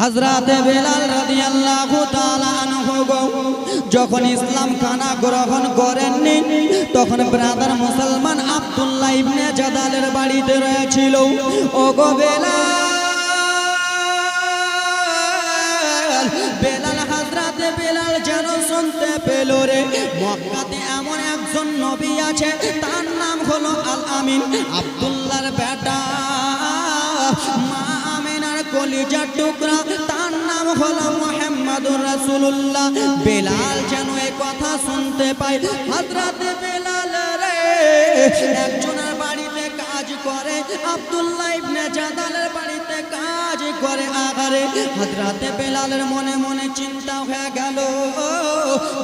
হজরতে বেলাল রাদিয়াল্লাহু তাআলা আনহু যখন ইসলাম খানা গ্রহণ করেননি, তখন ব্রাদার মুসলমান আব্দুল্লাহ ইবনে জাদালের বাড়িতে রয়েছিল। ও গো বেলাল বেলাল হজরতে বেলাল যেন শুনতে পেল রে, মক্কাতে এমন একজন নবী আছে, তার নাম হলো আল আমিন, আব্দুল্লাহর বেটা। কলিজার টুকরা, তার নাম হলো মোহাম্মদুর রাসূলুল্লাহ। বেলাল যেন এই কথা শুনতে পায়। হযরতে বেলাল রে, একজনের বাড়িতে কাজ করে, আব্দুল্লাহ ইবনে জাদালের বাড়িতে কাজ করে আগারে হযরতে বেলালের মনে মনে চিন্তা হয়ে গেল,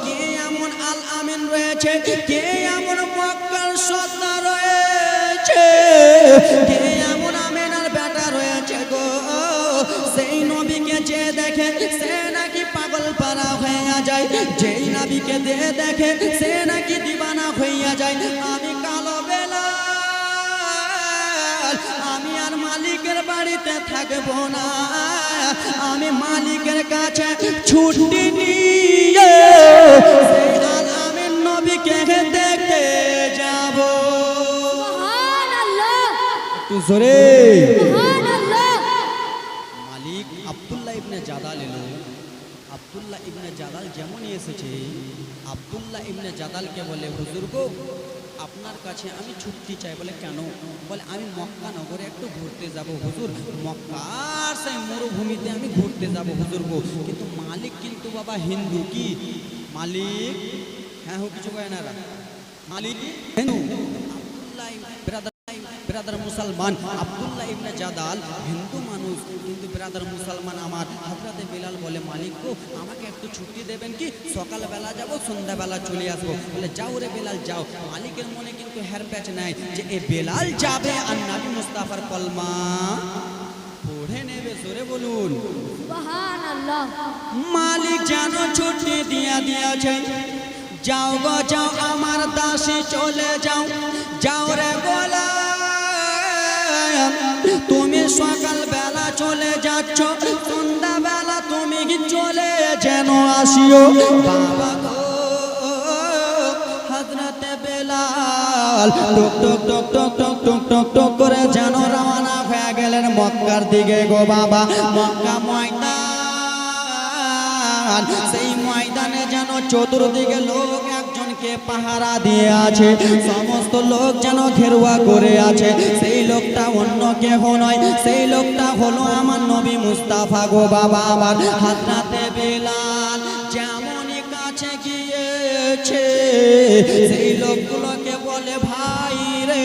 কে এমন আল আমিন রয়েছে? কে এমন মক্কার সত্তা রয়েছে? কে সেই নবীকে যে দেখে সে নাকি পাগল পারা হইয়া যায়। যেই নবীকে যে দেখে সে নাকি দিবানা হইয়া যায়। আমি কালো বেলা আমি আর মালিকের বাড়িতে থাকব না। আমি মালিকের কাছে ছুটি নিয়ে আমিন নবীকে দেখতে যাব। জোরে। জাদাল এলো। আব্দুল্লাহ ইবনে জাদাল যেমনই এসেছে, আব্দুল্লাহ ইবনে জাদালকে বলে, হুজুর আপনার কাছে আমি ছুটি চাই। বলে, কেন? বলে, আমি মক্কা নগরে একটু ঘুরতে যাব হুজুর। মক্কার সেই মরুভূমিতে আমি ঘুরতে যাব হুজুর গো। কিন্তু মালিক কিন্তু বাবা হিন্দু কি? মালিক? হ্যাঁ হোক, কিছু কয় না। মালিক হিন্দু। ব্রাদার মুসলমান আব্দুল্লাহ ইবনে জাদাল হিন্দু মানুষ। কিন্তু ব্রাদার মুসলমান আমার হযরতে বেলাল বলে মালিক গো আমাকে একটু ছুটি দেবেন কি? সকালবেলা যাব সন্ধ্যাবেলা চলে আসব। বলে যাও রে বেলাল যাও। মালিকের মনে কিন্তু হের প্যাচ নাই যে এ বেলাল যাবে আর নবী মুস্তাফার কলমা পড়ে নেবে। সরে বলুন। মালিক যেন ছুটি দিয়া দিয়েছে। যাও গো যাও আমার দাসী চলে যাও। যাও রে গোলা তুমি সকাল বেলা চলে যাচ্ছ সন্ধ্যা বেলা তুমি চলে যেন আসিও। বাবা হজরতে বেলাল, টুক টুক টুক টুক টুক টুক টুক টুক করে যেন রওনা হয়ে গেলেন মক্কার দিকে গো বাবা। মক্কা ময়দান, সেই ময়দানে যেন চতুর্দিকে লোক একজনকে পাহারা দিয়ে আছে। সমস্ত লোক যেন ঘেরুয়া করে আছে। সেই লোকটা অন্য কেহ নয়, সেই লোকটা হলো আমার নবী মুস্তাফা গো বাবা আমার। হাজরাতে বেলাল যেমনই কাছে গিয়েছে, সেই লোকগুলোকে বলে, ভাই রে,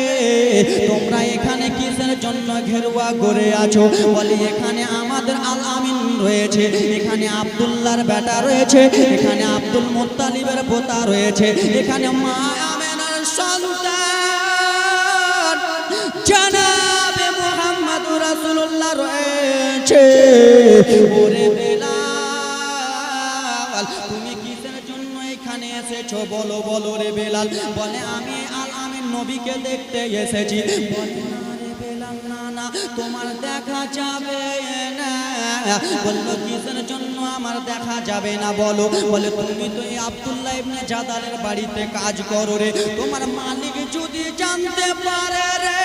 তোমরা এখানে কিসের জন্য ঘেরুয়া করে আছো? বলে, এখানে আমাদের আল আমিন রয়েছে, এখানে আব্দুল্লাহর বেটা রয়েছে, এখানে আব্দুল মুত্তালিবের পোতা রয়েছে, এখানে মা আমেনার সন্তান মোহাম্মদ রাসূলুল্লাহ রয়েছে। ওরে বেলাল, তুমি কিসের জন্য এখানে এসেছ? বলো বলো রে বেলাল। বলে, আমি আল আমিন নবীকে দেখতে এসেছি। বলে, না না, তোমার দেখা যাবে না। বলল, কিসের জন্য আমার দেখা যাবে না? বলো, বলে, তুমি তো এই আব্দুল্লাহ ইবনে জাদালের বাড়িতে কাজ করো রে। তোমার মালিক যদি জানতে পারে রে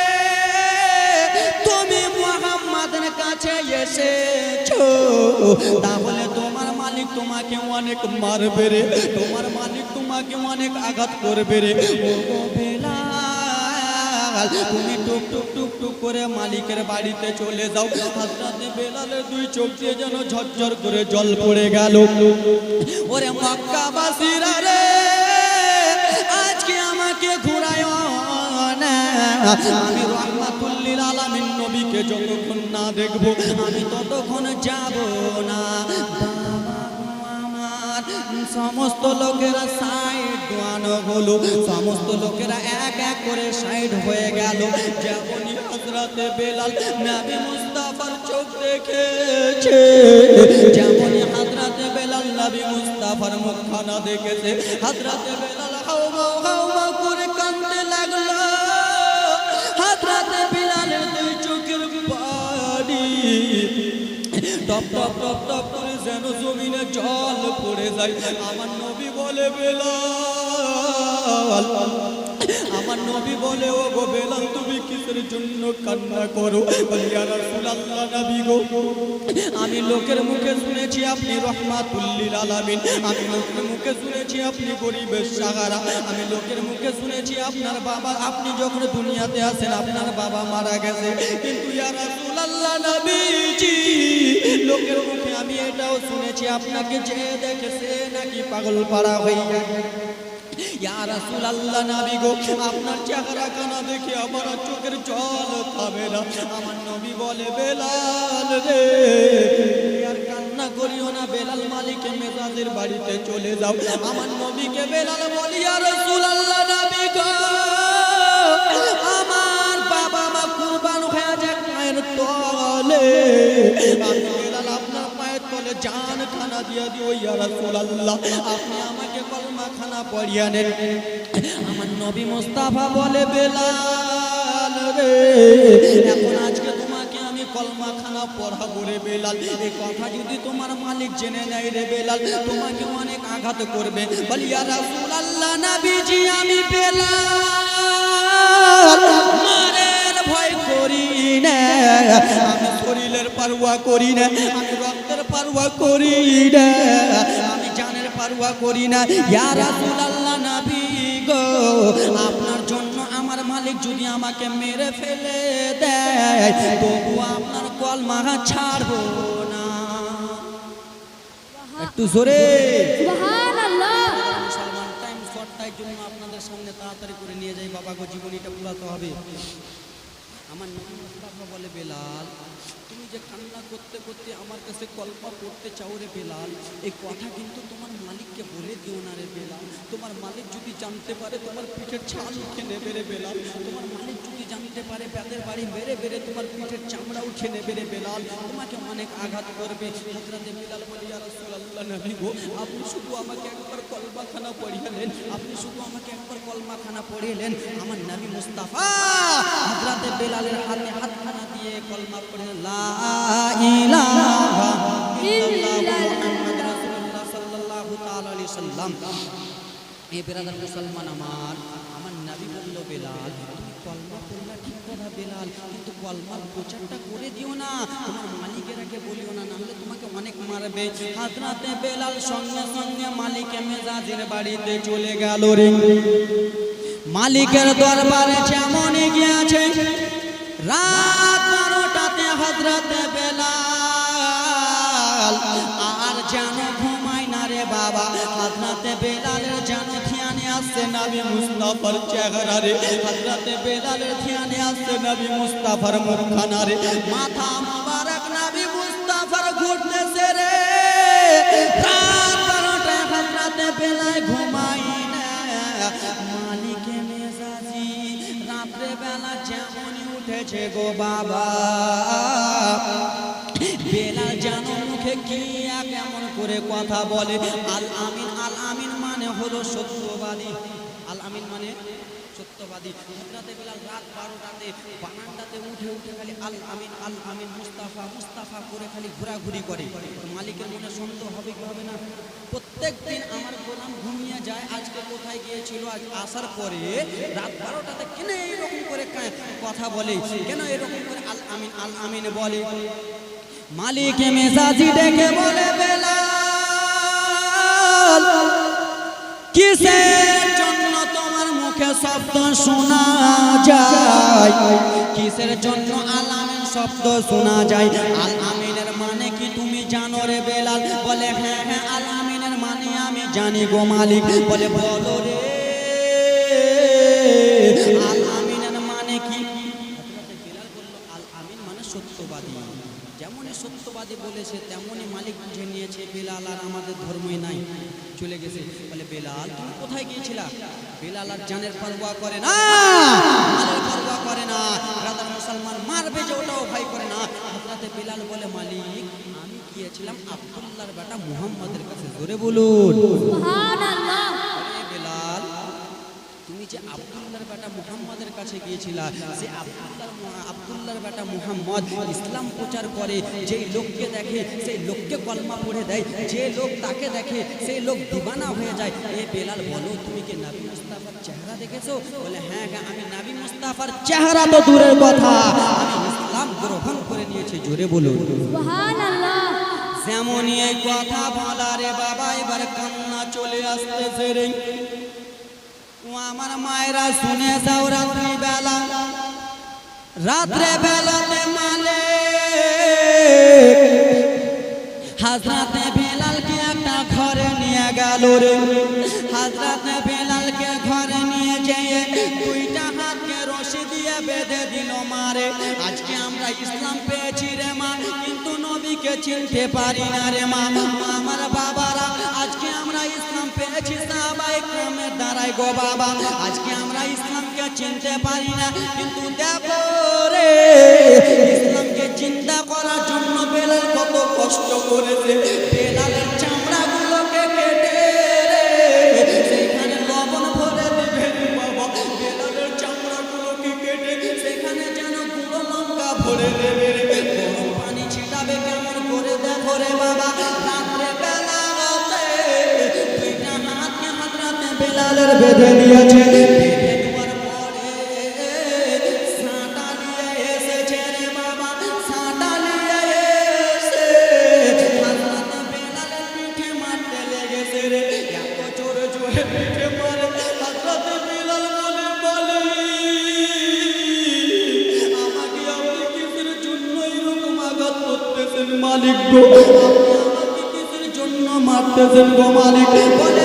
কাছে এসেছ। তাহলে তোমার মালিক তোমাকে অনেক মারবে রে। তোমার মালিক তোমাকে অনেক আঘাত করবে রে। তুমি টুক টুক টুক টুক করে মালিকের বাড়িতে চলে যাও। হাজরাতে বেলালের দুই চোখ দিয়ে যেন ঝরঝর করে জল পড়ে গেল। ওরে মক্কাবাসীরা রে, আজকে আমাকে ঘুরায় না। আমি আলামিন যতক্ষণ না দেখব, আমি ততক্ষণ যাব না। সমস্ত লোকেরা সাইড দোয়ানো হলো, সমস্ত লোকেরা এক এক করে সাইড হয়ে গেল। যেমনই হজরতে বেলাল, নবী মুস্তাফার চোখ দেখেছে, যেমনই হজরতে বেলাল, নবী মুস্তাফার মুখখানা দেখেছে। হজরতে বেলাল হাও হাও হাও টপ টপ টপ টপ করে যেন জমিনে জল পড়ে যায়। আমার নবী বলে বেলাল আমার নবী বলে, ও গো বেলাল, তুমি কিসের জন্য কান্না করো? নবী আমি লোকের মুখে শুনেছি আপনি রহমাতুল্লিল আলামিন। আমি লোকের মুখে শুনেছি আপনি গরিবের সাহারা আমি লোকের মুখে শুনেছি আপনার বাবা, আপনি যখন দুনিয়াতে আসেন আপনার বাবা মারা গেছে। কিন্তু ইয়া রাসূলুল্লাহ নবীজি, লোকের মুখে আমি এটাও শুনেছি, আপনাকে যে দেখেছে নাকি পাগল পাড়া গেছে। ইয়া রাসূলুল্লাহ নবী গো, আপনার চেহারা কানা দেখে আমার চোখের জল থামে না। আমার নবী বলে, বেলাল রে আর কান্না করিও না, বেলাল মালিকে মেজাজের বাড়িতে চলে যাও। আমার নবীকে বেলাল বলি, ইয়া রাসূলুল্লাহ নবী আমার বাবা মা কুরবান হয়ে যায় মায়ের তলে। জান খানা দিয়ে দিও, ইয়া রাসূলুল্লাহ। আপনি আমাকে কলমা খানা পড়িয়ে নেন। আমার নবী মুস্তাফা বলে, বেলাল রে, এখন আজকে তোমাকে আমি কলমা খানা পড়াবো রে বেলাল। এই কথা যদি তোমার মালিক জেনে নেয় রে, বেলাল, তোমাকে অনেক আঘাত করবে। বলি, ইয়া রাসূলুল্লাহ, নবীজি, আমি বেলাল। মারের ভয় করি না, আমি শরীরের পারওয়া করি না, আমি পারওয়া করি না। আমি জানের পারওয়া করি না। ইয়া রাসূলুল্লাহ নবী গো আপনার জন্য আমার মালিক যদি আমাকে মেরে ফেলে দেয় তবু আপনার কল মারা ছাড়বো না। একটু জোরে। সুবহানাল্লাহ। টাইম শর্ট টাইম জন্য আপনাদের সামনে তাড়াতাড়ি করে নিয়ে যাই। বাবা গো জীবনীটা পুরাতে হবে। আমার নবী মুস্তাফা বলে, বেলাল, তুমি যে কান্না করতে করতে আমার কাছে কল্পা করতে চাও রে বেলাল, এই কথা কিন্তু তোমার মালিককে বলে দিও না রে বেলাল। তোমার মালিক যদি জানতে পারে, তোমার পিঠের ছাল উঠে নেবে রে বেলাল। তোমার মালিক যদি জানতে পারে ব্যাদের বাড়ি মেরে বেড়ে তোমার পিঠের চামড়া উঠে নেবে রে বেলাল। তোমাকে অনেক আঘাত করবে। হযরতে বেলাল বলি রাসূলুল্লাহ নবী গো, আপনি শুধু আমাকে একবার কলমাখানা পড়িয়েলেন আপনি শুধু আমাকে একবার কলমাখানা পড়িয়েলেন আমার নবী মুস্তাফা, হযরতে বেলালের হাতে হাতখানা দিয়ে কলমা পড়ে আমার বলল দিও না মালিকের না তোমাকে অনেক মারবে। বেলাল সঙ্গে সঙ্গে বাড়িতে চলে রে। মালিকের দরবারে যেমনই গিয়েছে রাত বারোটাতে হজরতে বেলাল, আর যেন ঘুমায় না রে বাবা। হজরতে বেলালের যেন ধ্যানে আসছে নবী মুস্তাফার চেহারা রে। হজরতে বেলালের ধ্যানে আসছে নবী মুস্তাফার মুখখানা রে। মাথা মুবারক উঠেছে গো বাবা। বেলা জানো মুখে কি কেমন করে কথা বলে? আল আমিন আল আমিন মানে হলো সত্যবাদী। আল আমিন মানে সত্যবাদী হজরতে বেলাল রাত বারোটাতে বানানটাতে উঠে উঠে খালি আল আমিন আল আমিন, মুস্তাফা মুস্তাফা করে খালি ঘোরাঘুরি করে। মালিকের মনে সন্দেহ হবে কি হবে না? প্রত্যেক দিন আমার গোলাম ঘুমিয়ে যায়, আজকে কোথায় গিয়েছিল, আজ আসার পরে রাত বারোটাতে কেন এরকম করে কথা বলে? কেন এরকম করে আল আমিন আল আমিন বলে? মালিক মেজাজি ডেকে বলে, বেলাল কিসের জন্য তোমার মুখে শব্দ শোনা যায়? কিসের জন্য আল আমিন শব্দ শোনা যায়? আল আমিনের মানে কি তুমি জানো রে বেলাল? বলে হ্যাঁ হ্যাঁ আল আমিনের মানে আমি জানি গো মালিক। বলে, বলো রে আল আমিনের মানে কি? বলল আল আমিন মানে সত্যবাদী। যেমনই সত্যবাদী বলেছে, তেমনই মালিক বুঝে নিয়েছে বেলাল আর আমাদের ধর্মই নাই। চলে গেছে। বলে বেলাল, তুমি কোথায় গিয়েছিলা? বেলাল আর জানের পরোয়া করে না। পরোয়া করে না। রাদার মুসলমান মারবে যে ওটাও ভয় করে না। হযরতে বেলাল বলে, মালিক, আমি গিয়েছিলাম আব্দুল্লাহর বেটা মুহাম্মাদের কাছে। জোরে বলুন। সুবহানাল্লাহ। তুমি যে আব্দুল্লাহর বেটা মুহাম্মাদের কাছে গিয়েছিলা সে আব্দুল্লাহ আব্দুল্লাহর বেটা মুহাম্মদ ইসলাম প্রচার করে যেই লোককে দেখে সেই লোককে কলমা পড়ে দেয় যে লোক তাকে দেখে সেই লোক দিবানা হয়ে যায়। এ বেলাল বলো তুমি কি নবী মুস্তাফার চেহারা দেখেছ? বলে হ্যাঁ হ্যাঁ আমি নবী মুস্তাফার চেহারা তো দূরের কথা। আমি ইসলাম গ্রহণ করে নিয়েছি জোরে সুবহান যেমনই এই কথা বলা রে বাবা এবার কান্না চলে আসতেছে রে। আমার মায়েরা শুনে যাও রাত্রি বেলা। রাত্রে বেলাতে মালে। হাজরাতে বেলালকে একটা ঘরে নিয়ে গেল রে। হাজরাতে বেলালকে ঘরে নিয়ে যেয়ে দুইটা হাতকে রশি দিয়ে বেঁধে দিল মারে আজকে আমরা ইসলাম পেয়েছি রে মা, কিন্তু নবীকে চিনতে পারি না রে মা। আমার বাবারা ইসলাম পেয়েছি সাহাবাই ক্রমের দ্বারাই গো বাবা। আজকে আমরা ইসলামকে চিনতে পারি না, কিন্তু দেখো রে, ইসলামকে চিন্তা করার জন্য বেলাল কত কষ্ট করেছে। মালিক গো। আমাকে কিসের জন্য মারতেছেন গো মালিক। বলে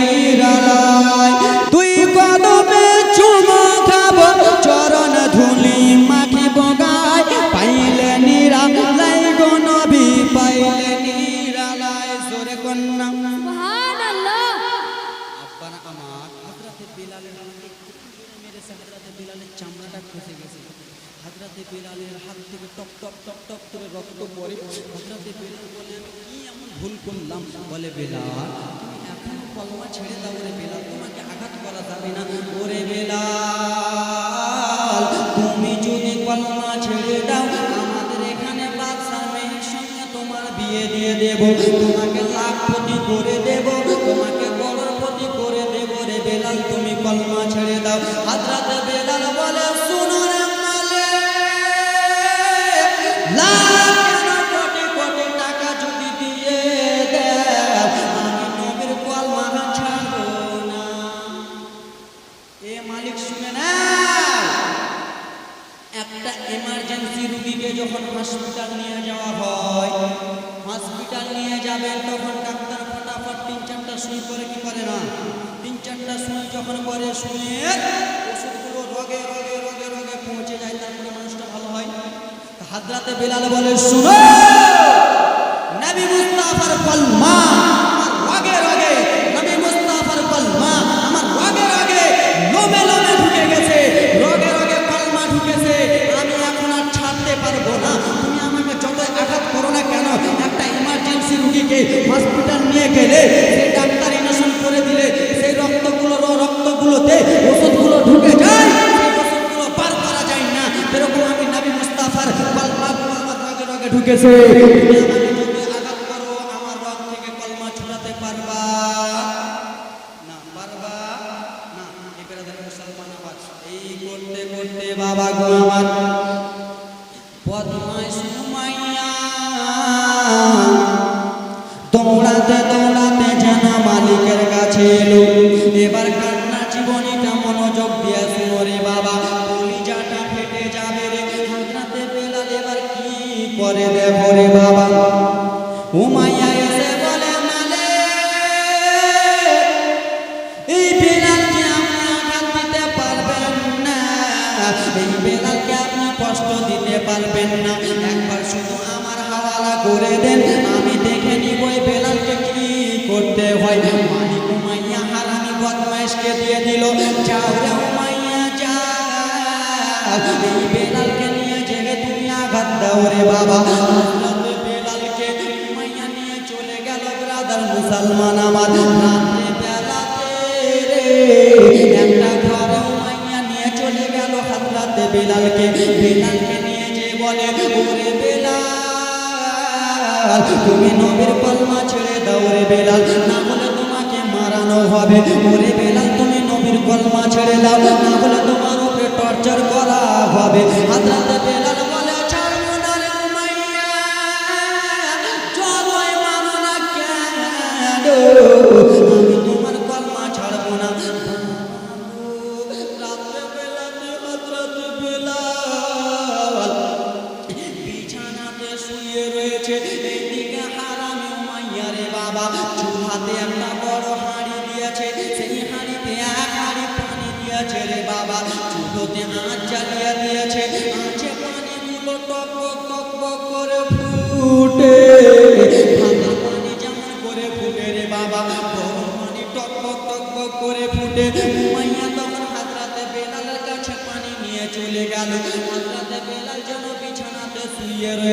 ভুল করলাম, বলে বেলাল, তুমি এখনও কলমা ছেড়ে দাও রে বেলাল, তোমাকে আঘাত করা যাবে না। ওরে বেলাল, তুমি যদি কলমা ছেড়ে দাও, আমাদের এখানে বাদশাহ মেয়ের সঙ্গে তোমার বিয়ে দিয়ে দেব। তোমাকে লাখপতি করে দেব, তোমাকে বড়পতি করে দেব রে বেলাল, তুমি কলমা ছেড়ে দাও। হাজরাতে বেলাল বলে, শুনো যে রুগীকে যখন হসপিটাল নিয়ে যাওয়া হয় হসপিটাল নিয়ে যাবেন তখন ডাক্তার ফটাফট তিন চারটা সুই করে কি করে না? তিন চারটা সুই যখন করে শুয়ে ওষুধগুলো রোগে রোগে রোগে রোগে পৌঁছে যায় তারপরে মানে মানুষটা ভালো হয়। হাদরাতে বেলাল বলে, শুনো, নবী মুস্তাফার ফলমা রুগীকে হসপিটাল নিয়ে গেলে, সেই ডাক্তার ইনোশন করে দিলে, সেই রক্তগুলো রক্তগুলোতে ওষুধগুলো ঢুকে যায় ওষুধগুলো পার করা যায় না। এরকম আমি নাবি মুস্তাফার ঢুকেছে। আঘাত দাও রে বাবা। বেলালকে উমাইয়া নিয়ে চলে গেল ব্রাদার মুসলমান আমার রাতে বেলাতে রে একটা ঘরে উমাইয়া নিয়ে চলে গেল হাজরাতে বেলালকে বেলালকে নিয়ে যে বলে ওরে বেলাল তুমি নবীর কলমা ছেড়ে দাও রে বেলাল না বলে তোমাকে মারানো হবে। ওরে বেলাল তুমি নবীর কলমা ছেড়ে দাও না বলে তোমার উপরে টর্চার করা হবে। হাজরাতে বেলাল জ্বালিয়ে দিয়েছে আঁচে পানিগুলো টক টক করে ফুটে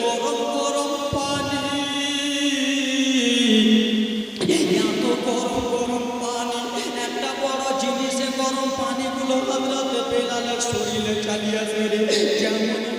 গরম গরম পানি। এত গরম গরম পানি, একটা বড় জিনিসে গরম পানিগুলো হাজরাতে বেলালের শরীরে চালিয়েছে রে। যেমন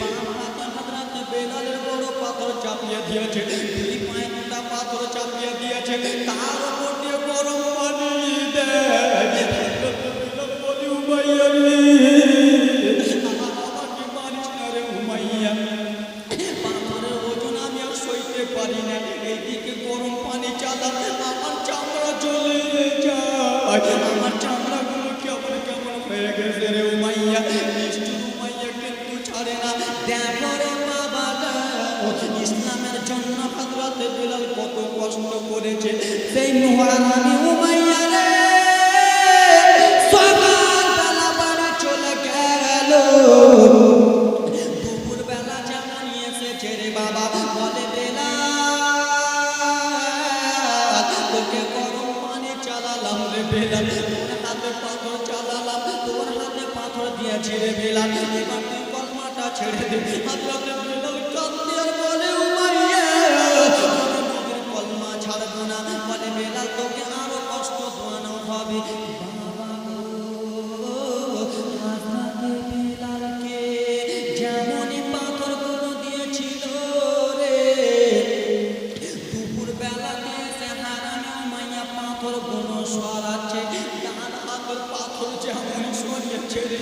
বাম হাতে হাজরাতে বেলালের বড় পাথর চাপিয়ে দিয়েছে। দুই পায়ে দুটা পাথর চাপিয়ে দিয়েছে। তার উপর দিয়ে গরম পানি দেয়। কোনো স্বর আছে। ডান হাতের পাথর যে আমি সরিয়ে ছেড়ে